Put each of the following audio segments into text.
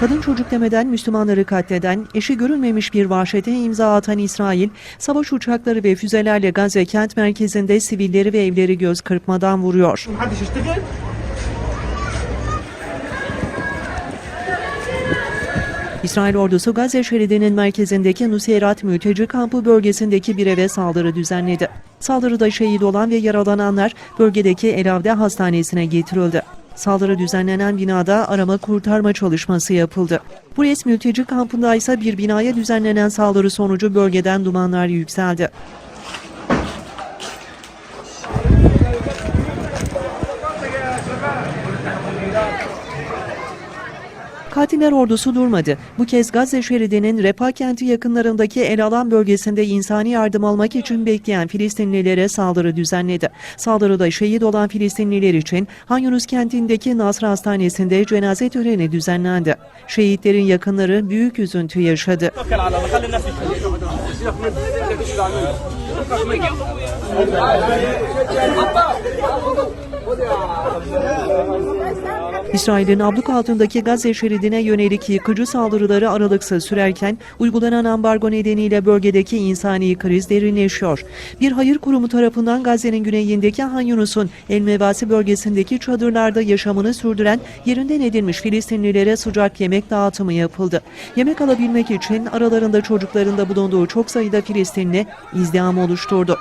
Kadın çocuk demeden Müslümanları katleden, eşi görülmemiş bir vahşete imza atan İsrail, savaş uçakları ve füzelerle Gazze kent merkezinde sivilleri ve evleri göz kırpmadan vuruyor. İsrail ordusu Gazze şeridinin merkezindeki Nuseyrat mülteci kampı bölgesindeki bir eve saldırı düzenledi. Saldırıda şehit olan ve yaralananlar bölgedeki Elavde hastanesine getirildi. Saldırı düzenlenen binada arama kurtarma çalışması yapıldı. Bures mülteci kampında ise bir binaya düzenlenen saldırı sonucu bölgeden dumanlar yükseldi. Katiller ordusu durmadı. Bu kez Gazze şeridinin Repa kenti yakınlarındaki El Alan bölgesinde insani yardım almak için bekleyen Filistinlilere saldırı düzenledi. Saldırıda şehit olan Filistinliler için Han kentindeki Nasr Hastanesi'nde cenaze töreni düzenlendi. Şehitlerin yakınları büyük üzüntü yaşadı. İsrail'in abluk altındaki Gazze şeridine yönelik yıkıcı saldırıları aralıksız sürerken uygulanan ambargo nedeniyle bölgedeki insani kriz derinleşiyor. Bir hayır kurumu tarafından Gazze'nin güneyindeki Han Yunus'un El Mevasi bölgesindeki çadırlarda yaşamını sürdüren yerinden edilmiş Filistinlilere sıcak yemek dağıtımı yapıldı. Yemek alabilmek için aralarında çocuklarında bulunduğu çok sayıda Filistinli izdiham oluşturdu.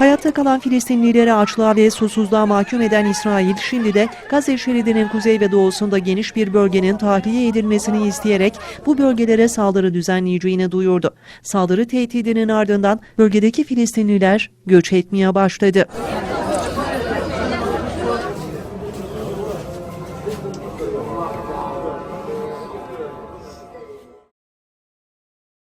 Hayatta kalan Filistinlileri açlığa ve susuzluğa mahkum eden İsrail şimdi de Gazze şeridinin kuzey ve doğusunda geniş bir bölgenin tahliye edilmesini isteyerek bu bölgelere saldırı düzenleyeceğini duyurdu. Saldırı tehdidinin ardından bölgedeki Filistinliler göç etmeye başladı.